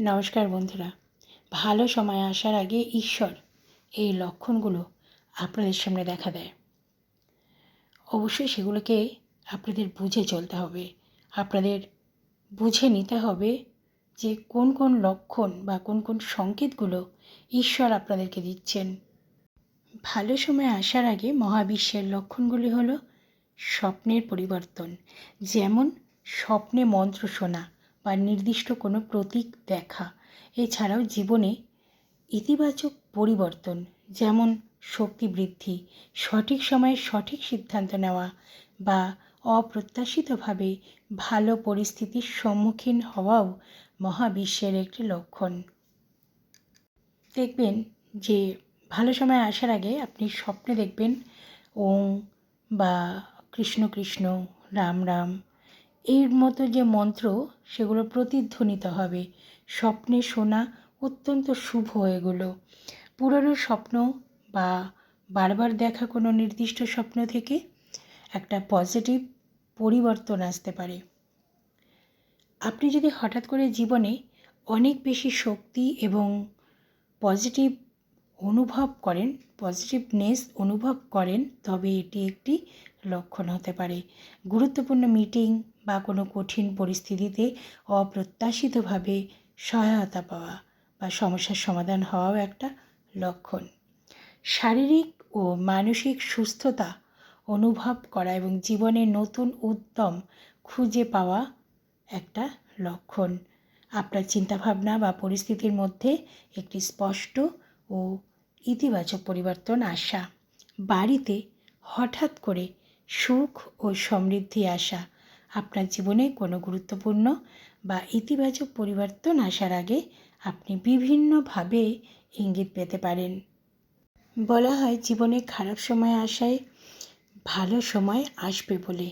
নমস্কার বন্ধুরা। ভালো সময় আসার আগে ঈশ্বর এই লক্ষণগুলো আপনাদের সামনে দেখা দেয়। অবশ্যই সেগুলোকে আপনাদের বুঝে চলতে হবে। আপনাদের বুঝে নিতে হবে যে কোন কোন লক্ষণ বা কোন কোন সংকেতগুলো ঈশ্বর আপনাদেরকে দিচ্ছেন। ভালো সময় আসার আগে মহাবিশ্বের লক্ষণগুলি হলো স্বপ্নের পরিবর্তন, যেমন স্বপ্নে মন্ত্র শোনা বা নির্দিষ্ট কোনো প্রতীক দেখা। এছাড়াও জীবনে ইতিবাচক পরিবর্তন, যেমন শক্তি বৃদ্ধি, সঠিক সময়ে সঠিক সিদ্ধান্ত নেওয়া বা অপ্রত্যাশিতভাবে ভালো পরিস্থিতির সম্মুখীন হওয়াও মহাবিশ্বের একটি লক্ষণ। দেখবেন যে ভালো সময় আসার আগে আপনি স্বপ্নে দেখবেন ওং বা কৃষ্ণ কৃষ্ণ, রাম রাম এর মতো যে মন্ত্র, সেগুলো প্রতিধ্বনিত হবে। স্বপ্নে শোনা অত্যন্ত শুভ এগুলো। পুরনো স্বপ্ন বা বারবার দেখা কোনো নির্দিষ্ট স্বপ্ন থেকে একটা পজিটিভ পরিবর্তন আসতে পারে। আপনি যদি হঠাৎ করে জীবনে অনেক বেশি শক্তি এবং পজিটিভ অনুভব করেন, পজিটিভনেস অনুভব করেন, তবে এটি একটি লক্ষণ হতে পারে। গুরুত্বপূর্ণ মিটিং বা কোনো কঠিন পরিস্থিতিতে অপ্রত্যাশিতভাবে সহায়তা পাওয়া বা সমস্যার সমাধান হওয়াও একটা লক্ষণ। শারীরিক ও মানসিক সুস্থতা অনুভব করা এবং জীবনে নতুন উদ্যম খুঁজে পাওয়া একটা লক্ষণ। আপনার চিন্তাভাবনা বা পরিস্থিতির মধ্যে একটি স্পষ্ট ও ইতিবাচক পরিবর্তন আসা, বাড়িতে হঠাৎ করে সুখ ও সমৃদ্ধি আসা আপনার জীবনে কোনো গুরুত্বপূর্ণ বা ইতিবাচক পরিবর্তন আসার আগে আপনি বিভিন্নভাবে ইঙ্গিত পেতে পারেন। বলা হয়, জীবনে খারাপ সময় আসায় ভালো সময় আসবে বলে।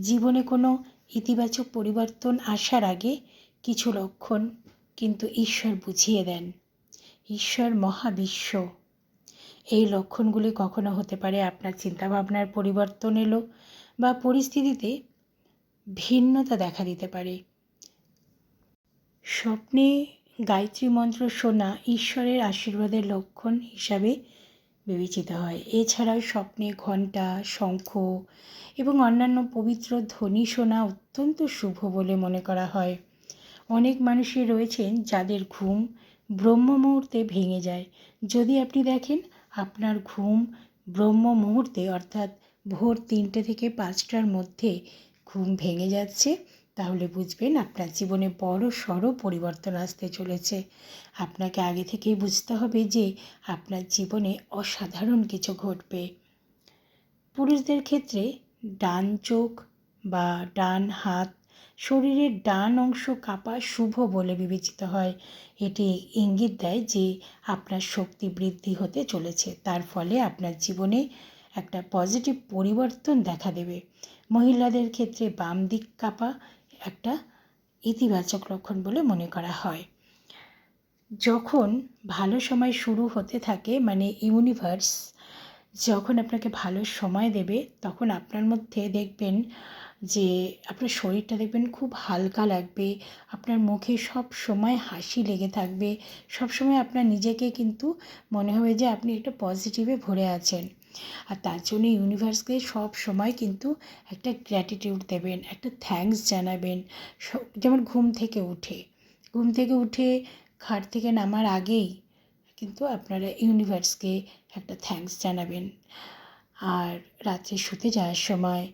জীবনে কোনো ইতিবাচক পরিবর্তন আসার আগে কিছু লক্ষণ কিন্তু ঈশ্বর বুঝিয়ে দেন। ঈশ্বর মহাবিশ্ব। এই লক্ষণগুলি কখনো হতে পারে আপনার চিন্তাভাবনার পরিবর্তন এলো বা পরিস্থিতিতে ভিন্নতা দেখা দিতে পারে। স্বপ্নে গায়ত্রী মন্ত্র শোনা ঈশ্বরের আশীর্বাদের লক্ষণ হিসাবে বিবেচিত হয়। এছাড়াও স্বপ্নে ঘণ্টা, শঙ্খ এবং অন্যান্য পবিত্র ধ্বনি শোনা অত্যন্ত শুভ বলে মনে করা হয়। অনেক মানুষই রয়েছেন যাদের ঘুম ব্রহ্ম মুহূর্তে ভেঙে যায়। যদি আপনি দেখেন, আপনার ঘুম ব্রহ্ম মুহূর্তে অর্থাৎ ভোর তিনটে থেকে পাঁচটার মধ্যে ঘুম ভেঙে যাচ্ছে, তাহলে বুঝবেন আপনার জীবনে বড় সড়ো পরিবর্তন আসতে চলেছে। আপনাকে আগে থেকেই বুঝতে হবে যে আপনার জীবনে অসাধারণ কিছু ঘটবে। পুরুষদের ক্ষেত্রে ডান চোখ বা ডান হাত শরীরের ডান অংশ কাঁপা শুভ বলে বিবেচিত হয়। এটি ইঙ্গিত দেয় যে আপনার শক্তি বৃদ্ধি হতে চলেছে, তার ফলে আপনার জীবনে একটা পজিটিভ পরিবর্তন দেখা দেবে। মহিলাদের ক্ষেত্রে বাম দিক কাঁপা একটা ইতিবাচক লক্ষণ বলে মনে করা হয়। যখন ভালো সময় শুরু হতে থাকে মানে ইউনিভার্স যখন আপনাকে ভালো সময় দেবে, তখন আপনার মধ্যে দেখবেন যে আপনার শরীরটা দেখবেন খুব হালকা লাগবে, আপনার মুখে সব সময় হাসি লেগে থাকবে, সব সময় আপনার নিজেকে কিন্তু মনে হবে যে আপনি একটা পজিটিভে ভরে আছেন। আর তার জন্য ইউনিভার্সকে সব সময় কিন্তু একটা গ্র্যাটিটিউড দেবেন, একটা থ্যাঙ্কস জানাবেন। যেমন ঘুম থেকে উঠে। ঘুম থেকে উঠে খাট থেকে নামার আগেই কিন্তু আপনারা ইউনিভার্সকে একটা থ্যাঙ্কস জানাবেন। আর রাত্রে শুতে যাওয়ার সময়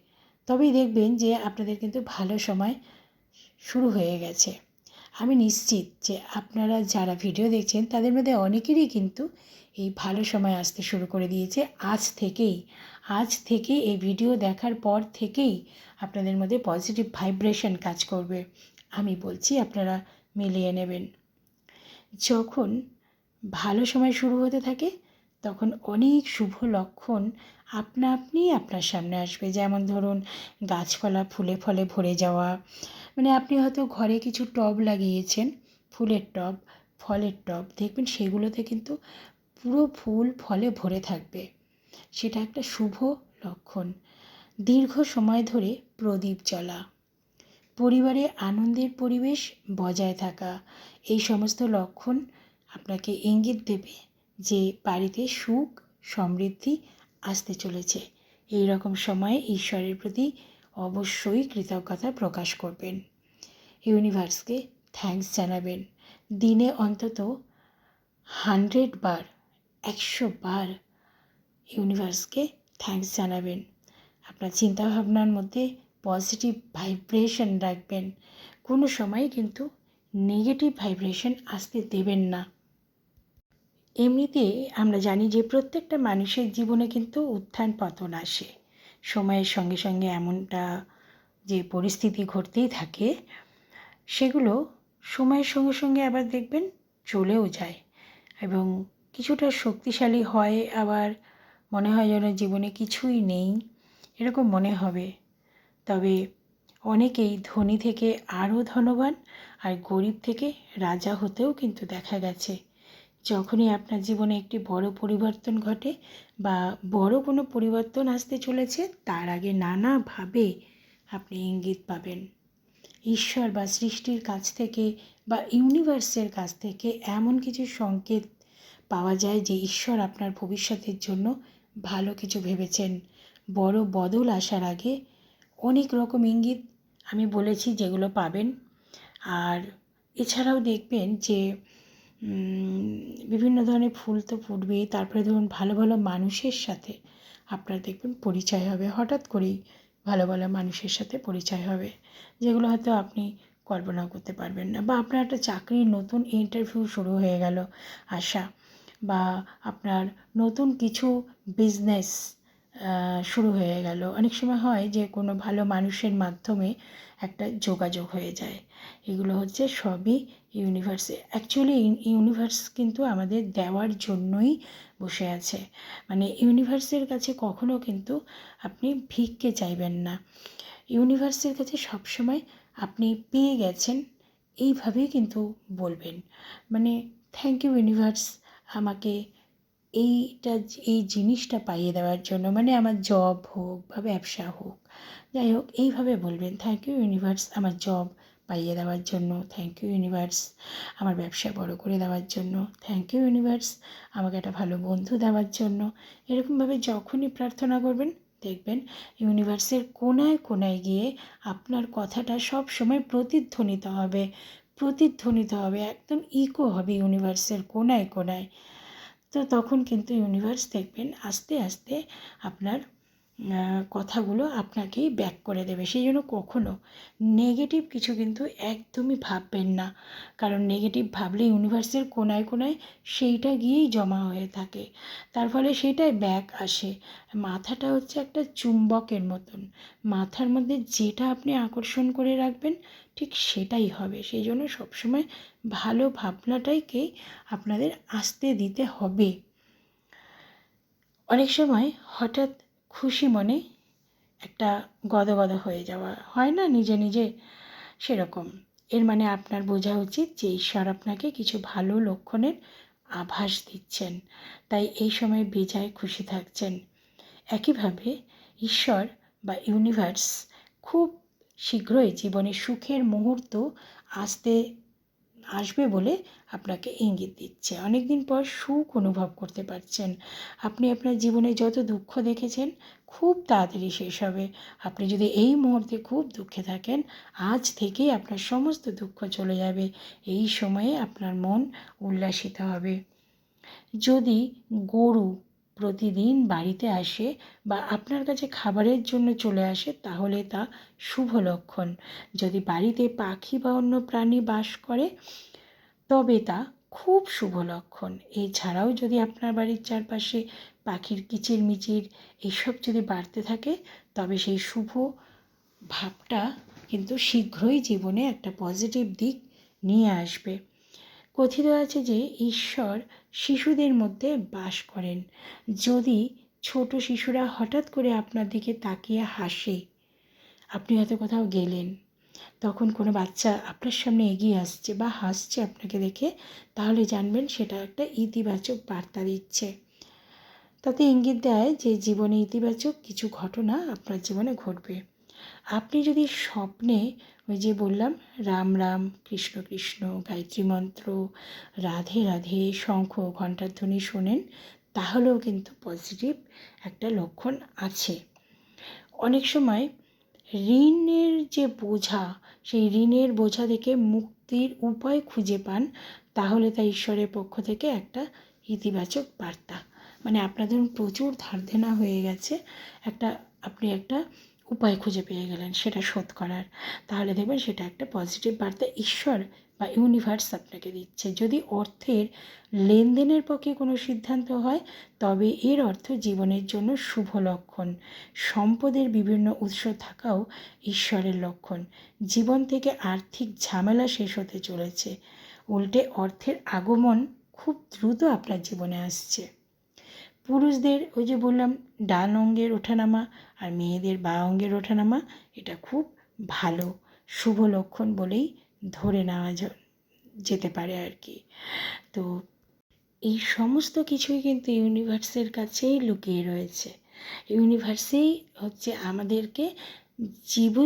তবেই দেখবেন যে আপনাদের কিন্তু ভালো সময় শুরু হয়ে গেছে। আমি নিশ্চিত যে আপনারা যারা ভিডিও দেখছেন তাদের মধ্যে অনেকেরই কিন্তু এই ভালো সময় আসতে শুরু করে দিয়েছে। আজ থেকেই, আজ থেকে এই ভিডিও দেখার পর থেকেই আপনাদের মধ্যে পজিটিভ ভাইব্রেশন কাজ করবে। আমি বলছি, আপনারা মিলিয়ে নেবেন। যখন ভালো সময় শুরু হতে থাকে, তখন অনেক শুভ লক্ষণ আপনা আপনি আপনার সামনে আসবে। যেমন ধরুন, গাছপালা ফুলে ফলে ভরে যাওয়া। মানে আপনি হয়তো ঘরে কিছু টব লাগিয়েছেন, ফুলের টব, ফলের টব। দেখবেন সেগুলোতে কিন্তু পুরো ফুল ফলে ভরে থাকবে। সেটা একটা শুভ লক্ষণ। দীর্ঘ সময় ধরে প্রদীপ জ্বলা। পরিবারে আনন্দের পরিবেশ বজায় থাকা। এই সমস্ত লক্ষণ আপনাকে ইঙ্গিত দেবে যে বাড়িতে সুখ, সমৃদ্ধি আসতে চলেছে। এই রকম সময়ে ঈশ্বরের প্রতি অবশ্যই কৃতজ্ঞতা প্রকাশ করবেন। ইউনিভার্সকে থ্যাঙ্কস জানাবেন। দিনে অন্তত হান্ড্রেড বার একশো বার ইউনিভার্সকে থ্যাঙ্কস জানাবেন। আপনার চিন্তাভাবনার মধ্যে পজিটিভ ভাইব্রেশন রাখবেন। কোনো সময় কিন্তু নেগেটিভ ভাইব্রেশন আসতে দেবেন না। এমনিতে আমরা জানি যে প্রত্যেকটা মানুষের জীবনে কিন্তু উত্থান পতন আসে। সময়ের সঙ্গে সঙ্গে এমনটা যে পরিস্থিতি ঘটতেই থাকে, সেগুলো সময়ের সঙ্গে সঙ্গে আবার দেখবেন চলেও যায় এবং কিছুটা শক্তিশালী হয়, আবার মনে হয় যেন জীবনে কিছুই নেই, এরকম মনে হবে। তবে অনেকেই ধনী থেকে আরও ধনবান আর গরিব থেকে রাজা হতেও কিন্তু দেখা গেছে। যখনই আপনার জীবনে একটি বড় পরিবর্তন ঘটে বা বড় কোনো পরিবর্তন আসতে চলেছে, তার আগে নানাভাবে আপনি ইঙ্গিত পাবেন। ঈশ্বর বা সৃষ্টির কাছ থেকে বা ইউনিভার্সের কাছ থেকে এমন কিছু সংকেত পাওয়া যায় যে ঈশ্বর আপনার ভবিষ্যতের জন্য ভালো কিছু ভেবেছেন। বড় বদল আসার আগে অনেক রকম ইঙ্গিত আমি বলেছি যেগুলো পাবেন। আর এছাড়াও দেখবেন যে বিভিন্ন ধরনের ফুল তো ফুটবেই। তারপরে ধরুন ভালো ভালো মানুষের সাথে আপনার দেখবেন পরিচয় হবে। হঠাৎ করেই ভালো ভালো মানুষের সাথে পরিচয় হবে, যেগুলো হয়তো আপনি কল্পনাও করতে পারবেন না। বা আপনার একটা চাকরির নতুন ইন্টারভিউ শুরু হয়ে গেল। আসা বা আপনার নতুন কিছু বিজনেস শুরু হয়ে গেল। অনেক সময় হয় যে কোনো ভালো মানুষের মাধ্যমে একটা যোগাযোগ হয়ে যায়। এগুলো হচ্ছে সবই ইউনিভার্সে অ্যাকচুয়ালি ইউনিভার্স কিন্তু আমাদের দেওয়ার জন্যই বসে আছে। মানে ইউনিভার্সের কাছে কখনো কিন্তু আপনি ভিক্ষে চাইবেন না। ইউনিভার্সের কাছে সবসময় আপনি পেয়ে গেছেন, এইভাবেই কিন্তু বলবেন। মানে থ্যাংক ইউ ইউনিভার্স আমাকে এইটা, এই জিনিসটা পাইয়ে দেওয়ার জন্য মানে আমার জব হোক বা ব্যবসা হোক। যাই হোক, এইভাবে বলবেন থ্যাংক ইউ ইউনিভার্স আমার জব পাইয়ে দেওয়ার জন্য থ্যাংক ইউ ইউনিভার্স আমার ব্যবসা বড় করে দেওয়ার জন্য থ্যাংক ইউ ইউনিভার্স আমাকে একটা ভালো বন্ধু দেওয়ার জন্য। এরকমভাবে যখনই প্রার্থনা করবেন, দেখবেন ইউনিভার্সের কোনায় কোনায় গিয়ে আপনার কথাটা সব সময় প্রতিধ্বনিত হবে। প্রতিধ্বনিত হবে, একদম ইকো হবে ইউনিভার্সের কোনায় কোনায়। তো তখন কিন্তু ইউনিভার্স দেখবেন আস্তে আস্তে আপনার কথাগুলো আপনাকেই ব্যাক করে দেবে। সেই জন্য কখনও নেগেটিভ কিছু কিন্তু একদমই ভাববেন না। কারণ নেগেটিভ ভাবলে ইউনিভার্সের কোনায় কোনায় সেইটা গিয়েই জমা হয়ে থাকে। তার ফলে সেটাই ব্যাক আসে। মাথাটা হচ্ছে একটা চুম্বকের মতন। মাথার মধ্যে যেটা আপনি আকর্ষণ করে রাখবেন, ঠিক সেটাই হবে। সেই জন্য সবসময় ভালো ভাবনাটাইকে আপনাদের আসতে দিতে হবে। অনেক সময় হঠাৎ খুশি মনে একটা গদগদ হয়ে যাওয়া। হয় না? নিজে নিজে সেরকম। এর মানে আপনার বোঝা উচিত যে ঈশ্বর আপনাকে কিছু ভালো লক্ষণের আভাস দিচ্ছেন। তাই এই সময় বেজায় খুশি থাকছেন। একইভাবে ঈশ্বর বা ইউনিভার্স খুব শীঘ্রই জীবনে সুখের মুহূর্ত আসতে আসবে বলে আপনাকে ইঙ্গিত দিচ্ছে। অনেক দিন পর সুখ অনুভব করতে পারছেন। আপনি আপনার জীবনে যত দুঃখ দেখেছেন, খুব তাড়াতাড়ি শেষ হবে। আপনি যদি এই মুহূর্তে খুব দুঃখে থাকেন, আজ থেকেই আপনার সমস্ত দুঃখ চলে যাবে। এই সময়ে আপনার মন উল্লাসিত হবে। যদি গরু প্রতিদিন বাড়িতে আসে বা আপনার কাছে খাবারের জন্য চলে আসে, তাহলে তা শুভ লক্ষণ। যদি বাড়িতে পাখি বা অন্য প্রাণী বাস করে, তবে তা খুব শুভ লক্ষণ। এছাড়াও যদি আপনার বাড়ির চারপাশে পাখির কিচির মিচির এসব যদি বাড়তে থাকে, তবে সেই শুভ ভাবটা কিন্তু শীঘ্রই জীবনে একটা পজিটিভ দিক নিয়ে আসবে। কথিত আছে যে ঈশ্বর শিশুদের মধ্যে বাস করেন। যদি ছোট শিশুরা হঠাৎ করে আপনার দিকে তাকিয়ে হাসে, আপনি হয়তো কোথাও গেলেন, তখন কোনো বাচ্চা আপনার সামনে এগিয়ে আসছে বা হাসছে আপনাকে দেখে, তাহলে জানবেন সেটা একটা ইতিবাচক বার্তা দিচ্ছে। তাতে ইঙ্গিত দেয় যে জীবনে ইতিবাচক কিছু ঘটনা আপনার জীবনে ঘটবে। আপনি যদি স্বপ্নে ওই যে বললাম, রাম রাম, কৃষ্ণ কৃষ্ণ, গায়ত্রী মন্ত্র, রাধে রাধে, শঙ্খ, ঘণ্টার ধ্বনি শোনেন, তাহলেও কিন্তু পজিটিভ একটা লক্ষণ আছে। অনেক সময় ঋণের যে বোঝা, সেই ঋণের বোঝা থেকে মুক্তির উপায় খুঁজে পান, তাহলে তা ঈশ্বরের পক্ষ থেকে একটা ইতিবাচক বার্তা। মানে আপনার ধরুন প্রচুর ধার দেনা হয়ে গেছে, একটা আপনি একটা উপায় খুঁজে পেয়ে গেলেন, সেটা শোধ করার। তাহলে দেখবেন সেটা একটা পজিটিভ বার্তা ঈশ্বর বা ইউনিভার্স আপনাকে দিচ্ছে। যদি অর্থের লেনদেনের পক্ষে কোনো সিদ্ধান্ত হয়, তবে এর অর্থ জীবনের জন্য শুভ লক্ষণ। সম্পদের বিভিন্ন উৎস থাকাও ঈশ্বরের লক্ষণ। জীবন থেকে আর্থিক ঝামেলা শেষ হতে চলেছে। উল্টে অর্থের আগমন খুব দ্রুত আপনার জীবনে আসছে। পুরুষদের ওই যে বললাম, ডান অঙ্গের ওঠানামা আর মেয়েদের বা অঙ্গের ওঠানামা, এটা খুব ভালো, শুভ লক্ষণ বলেই ধরে নেওয়া যেতে পারে আর কি। তো এই সমস্ত কিছুই কিন্তু ইউনিভার্সের কাছেই লুকিয়ে রয়েছে। ইউনিভার্সেই হচ্ছে আমাদেরকে জীব,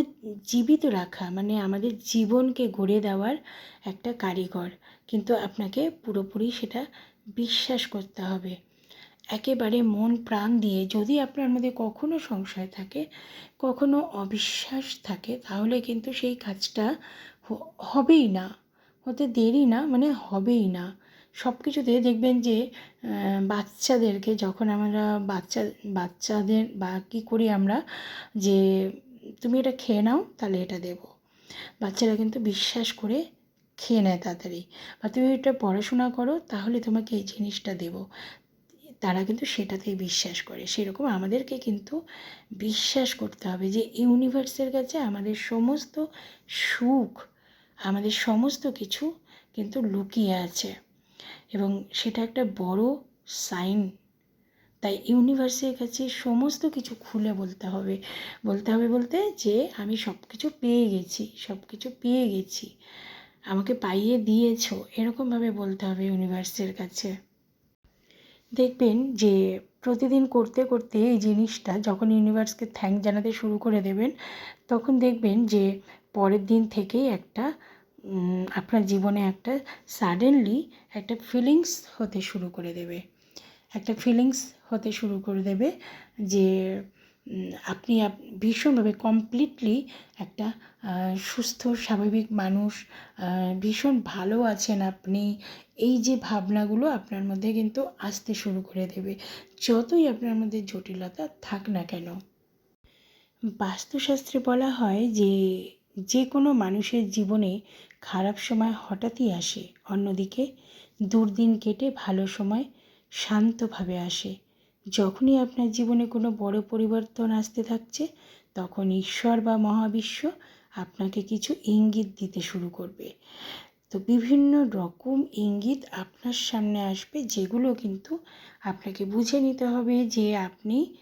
জীবিত রাখা মানে আমাদের জীবনকে গড়ে দেওয়ার একটা কারিগর। কিন্তু আপনাকে পুরোপুরি সেটা বিশ্বাস করতে হবে। একেবারে মন প্রাণ দিয়ে যদি আপনার মধ্যে কখনো সংশয় থাকে, কখনো অবিশ্বাস থাকে, তাহলে কিন্তু সেই কাজটা হবেই না। হতে দেরি না মানে হবেই না। সব কিছুতে দেখবেন যে বাচ্চাদেরকে যখন আমরা বাচ্চা, বাচ্চাদের বা কী করি আমরা যে, তুমি এটা খেয়ে নাও, তাহলে এটা দেবো। বাচ্চারা কিন্তু বিশ্বাস করে খেয়ে নেয় তাড়াতাড়ি। বা তুমি এটা পড়াশোনা করো, তাহলে তোমাকে এই জিনিসটা দেবো। তারা কিন্তু সেটাতেই বিশ্বাস করে। সেরকম আমাদেরকে কিন্তু বিশ্বাস করতে হবে যে ইউনিভার্সের কাছে আমাদের সমস্ত সুখ, আমাদের সমস্ত কিছু কিন্তু লুকিয়ে আছে। এবং সেটা একটা বড় সাইন তাই ইউনিভার্সের কাছে সমস্ত কিছু খুলে বলতে হবে। বলতে হবে বলতে যে, আমি সব কিছু পেয়ে গেছি সব কিছু পেয়ে গেছি। আমাকে পাইয়ে দিয়েছ। এরকমভাবে বলতে হবে ইউনিভার্সের কাছে। দেখবেন যে প্রতিদিন করতে করতে এই জিনিসটা যখন ইউনিভার্সকে থ্যাংক জানাতে শুরু করে দেবেন, তখন দেখবেন যে পরের দিন থেকেই একটা আপনার জীবনে একটা সাডেনলি একটা ফিলিংস হতে শুরু করে দেবে। একটা ফিলিংস হতে শুরু করে দেবে যে আপনি ভীষণভাবে কমপ্লিটলি একটা সুস্থ, স্বাভাবিক মানুষ ভীষণ ভালো আছেন আপনি। এই যে ভাবনাগুলো আপনার মধ্যে কিন্তু আসতে শুরু করে দেবে। যতই আপনার মধ্যে জটিলতা থাক না কেন। বাস্তুশাস্ত্রে বলা হয় যে যে কোনো মানুষের জীবনে খারাপ সময় হঠাৎই আসে। অন্যদিকে, দুর্দিন কেটে ভালো সময় শান্তভাবে আসে। যখনই আপনার জীবনে কোনো বড় পরিবর্তন আসতে থাকছে, তখন ঈশ্বর বা মহাবিশ্ব আপনাকে কিছু ইঙ্গিত দিতে শুরু করবে। তো বিভিন্ন রকম ইঙ্গিত আপনার সামনে আসবে, যেগুলো কিন্তু আপনাকে বুঝে নিতে হবে যে আপনি,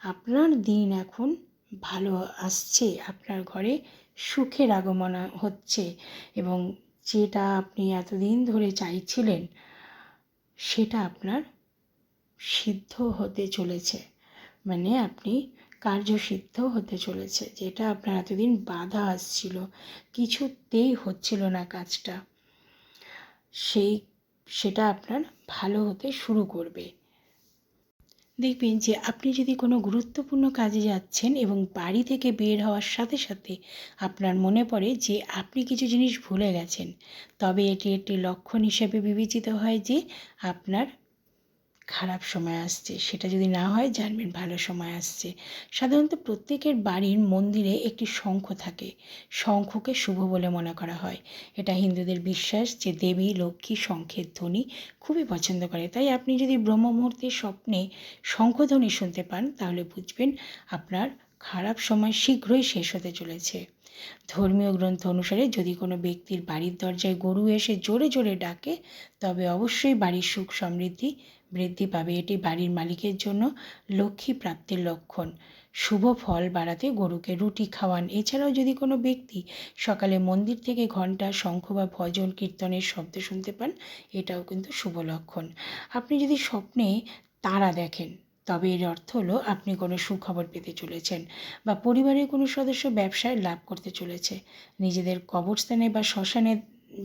আপনার দিন এখন ভালো আসছে, আপনার ঘরে সুখের আগমন হচ্ছে এবং যেটা আপনি এতদিন ধরে চাইছিলেন, সেটা আপনার সিদ্ধ হতে চলেছে। মানে আপনি কার্যসিদ্ধ হতে চলেছে, যেটা আপনার এতদিন বাধা আসছিল, কিছুতেই হচ্ছিল না কাজটা। সেই, সেটা আপনার ভালো হতে শুরু করবে। দেখবেন যে আপনি যদি কোনো গুরুত্বপূর্ণ কাজে যাচ্ছেন এবং বাড়ি থেকে বের হওয়ার সাথে সাথে আপনার মনে পড়ে যে আপনি কিছু জিনিস ভুলে গেছেন, তবে এটি একটি লক্ষণ হিসেবে বিবেচিত হয় যে আপনার খারাপ সময় আসছে, সেটা যদি না হয় জানবেন ভালো সময় আসছে। সাধারণত প্রত্যেকের বাড়ির মন্দিরে একটি শঙ্খ থাকে। শঙ্খকে শুভ বলে মনে করা হয়। এটা হিন্দুদের বিশ্বাস যে দেবী, লক্ষ্মী, শঙ্খের ধ্বনি খুবই পছন্দ করে। তাই আপনি যদি ব্রহ্ম মুহূর্তে স্বপ্নে শঙ্খধ্বনি শুনতে পান, তাহলে বুঝবেন আপনার খারাপ সময় শীঘ্রই শেষ হতে চলেছে। ধর্মীয় গ্রন্থ অনুসারে যদি কোনো ব্যক্তির বাড়ির দরজায় গরু এসে জোরে জোরে ডাকে, তবে অবশ্যই বাড়ির সুখ সমৃদ্ধি বৃদ্ধি পাবে। এটি বাড়ির মালিকের জন্য লক্ষ্মী প্রাপ্তির লক্ষণ। শুভ ফল বাড়াতে গরুকে রুটি খাওয়ান। এছাড়াও যদি কোনো ব্যক্তি সকালে মন্দির থেকে ঘণ্টা, শঙ্খ বা ভজন কীর্তনের শব্দ শুনতে পান, এটাও কিন্তু শুভ লক্ষণ। আপনি যদি স্বপ্নে তারা দেখেন, তবে এর অর্থ হলো আপনি কোনো সুখবর পেতে চলেছেন বা পরিবারের কোনো সদস্য ব্যবসায় লাভ করতে চলেছে। নিজেদের কবরস্থানে বা শ্মশানে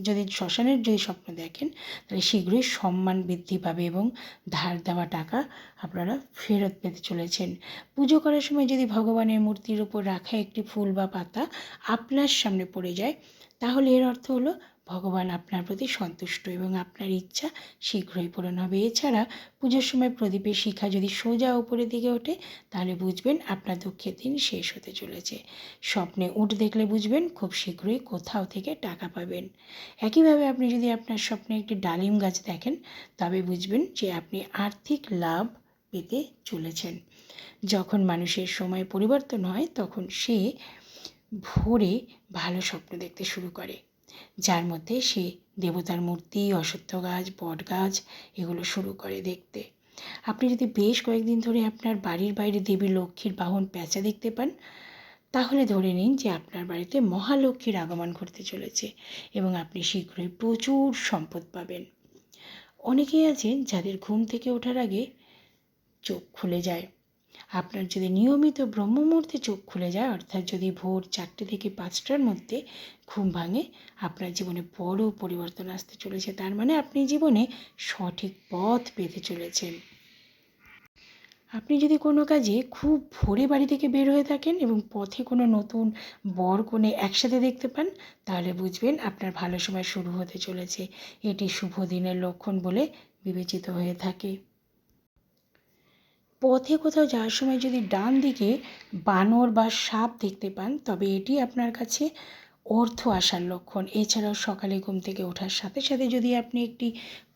যদি শ্মশানের যদি স্বপ্ন দেখেন, তাহলে শীঘ্রই সম্মান বৃদ্ধি পাবে এবং ধার দেওয়া টাকা আপনারা ফেরত পেতে চলেছেন। পুজো করার সময় যদি ভগবানের মূর্তির উপর রাখা একটি ফুল বা পাতা আপনার সামনে পড়ে যায়, তাহলে এর অর্থ হলো ভগবান আপনার প্রতি সন্তুষ্ট এবং আপনার ইচ্ছা শীঘ্রই পূরণ হবে। এছাড়া পুজোর সময় প্রদীপের শিখা যদি সোজা উপরের দিকে ওঠে, তাহলে বুঝবেন আপনার দুঃখের দিন শেষ হতে চলেছে। স্বপ্নে উঠ দেখলে বুঝবেন খুব শীঘ্রই কোথাও থেকে টাকা পাবেন। একইভাবে আপনি যদি আপনার স্বপ্নে একটি ডালিম গাছ দেখেন, তবে বুঝবেন যে আপনি আর্থিক লাভ পেতে চলেছেন। যখন মানুষের সময় পরিবর্তন হয়, তখন সে ভোরে ভালো স্বপ্ন দেখতে শুরু করে। যার মধ্যে সে দেবতার মূর্তি, অশ্বত্থ গাছ, বট গাছ এগুলো শুরু করে দেখতে। আপনি যদি বেশ কয়েকদিন ধরে আপনার বাড়ির বাইরে দেবী লক্ষ্মীর বাহন প্যাঁচা দেখতে পান, তাহলে ধরে নিন যে আপনার বাড়িতে মহালক্ষ্মীর আগমন ঘটতে চলেছে এবং আপনি শীঘ্রই প্রচুর সম্পদ পাবেন। অনেকেই আছেন যাদের ঘুম থেকে ওঠার আগে চোখ খুলে যায়। আপনার যদি নিয়মিত ব্রহ্ম মুহূর্তে চোখ খুলে যায়, অর্থাৎ যদি ভোর চারটে থেকে পাঁচটার মধ্যে ঘুম ভাঙে, আপনার জীবনে বড় পরিবর্তন আসতে চলেছে। তার মানে আপনি জীবনে সঠিক পথ পেতে চলেছেন। আপনি যদি কোনো কাজে খুব ভোরে বাড়ি থেকে বের হয়ে থাকেন এবং পথে কোনো নতুন বর কোণে একসাথে দেখতে পান, তাহলে বুঝবেন আপনার ভালো সময় শুরু হতে চলেছে। এটি শুভ দিনের লক্ষণ বলে বিবেচিত হয়ে থাকে। পথে কোথাও যাওয়ার সময় যদি ডান দিকে বানর বা সাপ দেখতে পান, তবে এটি আপনার কাছে অর্থ আসার লক্ষণ। এছাড়াও সকালে ঘুম থেকে ওঠার সাথে সাথে যদি আপনি একটি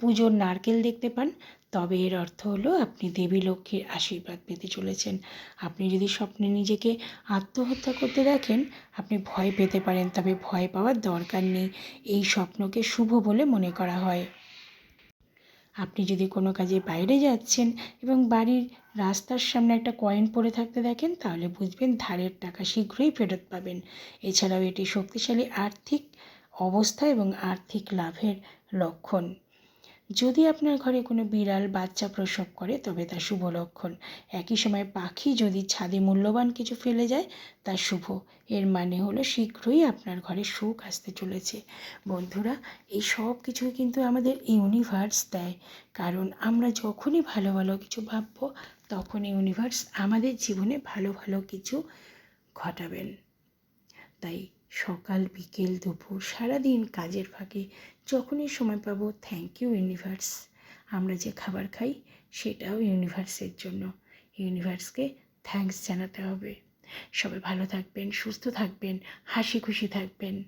পুজোর নারকেল দেখতে পান, তবে এর অর্থ হলো আপনি দেবী লক্ষ্মীর আশীর্বাদ পেতে চলেছেন। আপনি যদি স্বপ্নে নিজেকে আত্মহত্যা করতে দেখেন, আপনি ভয় পেতে পারেন, তবে ভয় পাওয়ার দরকার নেই। এই স্বপ্নকে শুভ বলে মনে করা হয়। আপনি যদি কোনো কাজে বাইরে যাচ্ছেন এবং বাড়ির রাস্তার সামনে একটা কয়েন পড়ে থাকতে দেখেন, তাহলে বুঝবেন ধারের টাকা শীঘ্রই ফেরত পাবেন। এছাড়াও এটি শক্তিশালী আর্থিক অবস্থা এবং আর্থিক লাভের লক্ষণ। যদি আপনার ঘরে কোনো বিড়াল বাচ্চা প্রসব করে, তবে তা শুভ লক্ষণ। একই সময় পাখি যদি ছাদে মূল্যবান কিছু ফেলে যায়, তা শুভ। এর মানে হলো শীঘ্রই আপনার ঘরে সুখ আসতে চলেছে। বন্ধুরা, এই সব কিছুই কিন্তু আমাদের ইউনিভার্স দেয়। কারণ আমরা যখনই ভালো ভালো কিছু ভাববো তখন ইউনিভার্স আমাদের জীবনে ভালো ভালো কিছু ঘটাবেন। তাই সকাল, বিকেল, দুপুর, সারাদিন কাজের ফাঁকে যখনই সময় পাবো থ্যাংক ইউ ইউনিভার্স আমরা যে খাবার খাই, সেটাও ইউনিভার্সের জন্য। ইউনিভার্সকে থ্যাংকস জানাতে হবে। সবাই ভালো থাকবেন, সুস্থ থাকবেন, হাসি খুশি থাকবেন।